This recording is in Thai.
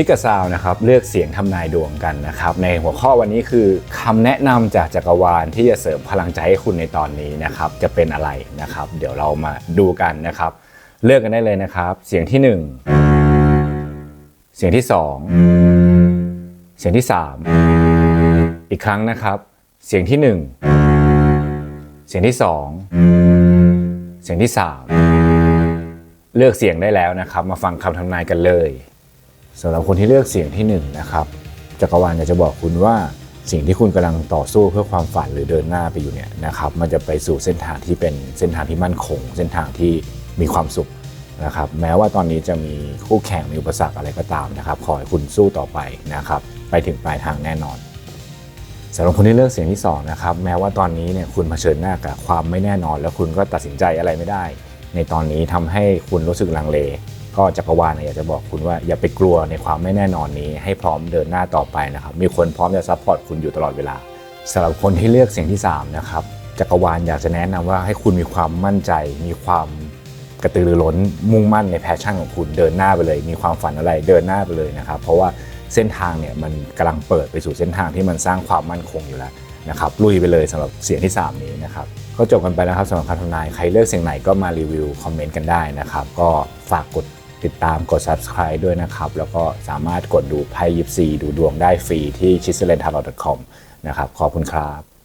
พิกาซาวนะครับเลือกเสียงทำนายดวงกันนะครับในหัวข้อวันนี้คือคำแนะนำจากจักรวาลที่จะเสริมพลังใจให้คุณในตอนนี้นะครับจะเป็นอะไรนะครับ เดี๋ยวเรามาดูกันนะครับ เลือกกันได้เลยนะครับ เสียงที่หนึ่งเสียงที่สองเสียงที่สามอีกครั้งนะครับ เสียงที่หนึ่งเสียงที่สองเสียงที่สามเลือกเสียงได้แล้วนะครับ มาฟังคำทำนายกันเลย สำหรับคนที่เลือกเสียงที่1นงนะครับจักรวาลอยากจะบอกคุณว่าสิ่งที่คุณกำลังต่อสู้เพื่อความฝันหรือเดินหน้าไปอยู่เนี่ยนะครับมันจะไปสู่เส้นทางที่เป็นเส้นทางที่มั่นคง เส้นทางที่มีความสุขนะครับแม้ว่าตอนนี้จะมีคู่แข่งมีอุปสรรคอะไรก็ตามนะครับขอให้คุณสู้ต่อไปนะครับไปถึงปลายทางแน่นอนสำหรับคนที่เลือกเสียงที่สองนะครับแม้ว่าตอนนี้เนี่ยคุณเผชิญหน้ากับความไม่แน่นอน แล้วคุณก็ตัดสินใจอะไรไม่ได้ ในตอนนี้ทำให้คุณรู้สึกลังเล ก็จักรวาลอยากจะบอกคุณว่าอย่าไปกลัวในความไม่แน่นอนนี้ให้พร้อมเดินหน้าต่อไปนะครับ มีคนพร้อมจะซัพพอร์ตคุณอยู่ตลอดเวลาสำหรับคนที่เลือกเสียงที่3นะครับจักรวาลอยากจะแนะนำว่าให้คุณมีความมั่นใจ มีความกระตือรือร้นมุ่งมั่นในแพชชั่นของคุณเดินหน้าไปเลย มีความฝันอะไรเดินหน้าไปเลยนะครับ เพราะว่าเส้นทางเนี่ยมันกำลังเปิดไปสู่เส้นทางที่มันสร้างความมั่นคงอยู่แล้วนะครับลุยไปเลยสำหรับเสียงที่ 3 นี้นะครับก็จบกันไปแล้วครับสำหรับคำทำนายใครเลือกเสียงไหนก็มารีวิวคอมเมนต์กันได้นะครับ ก็ฝากกด ติดตามกด subscribe ด้วยนะครับ แล้วก็สามารถกดดูไพ่ยิปซีดูดวงได้ฟรีที่ c h i s e l e n t a r o t c o m นะครับ ขอบคุณครับ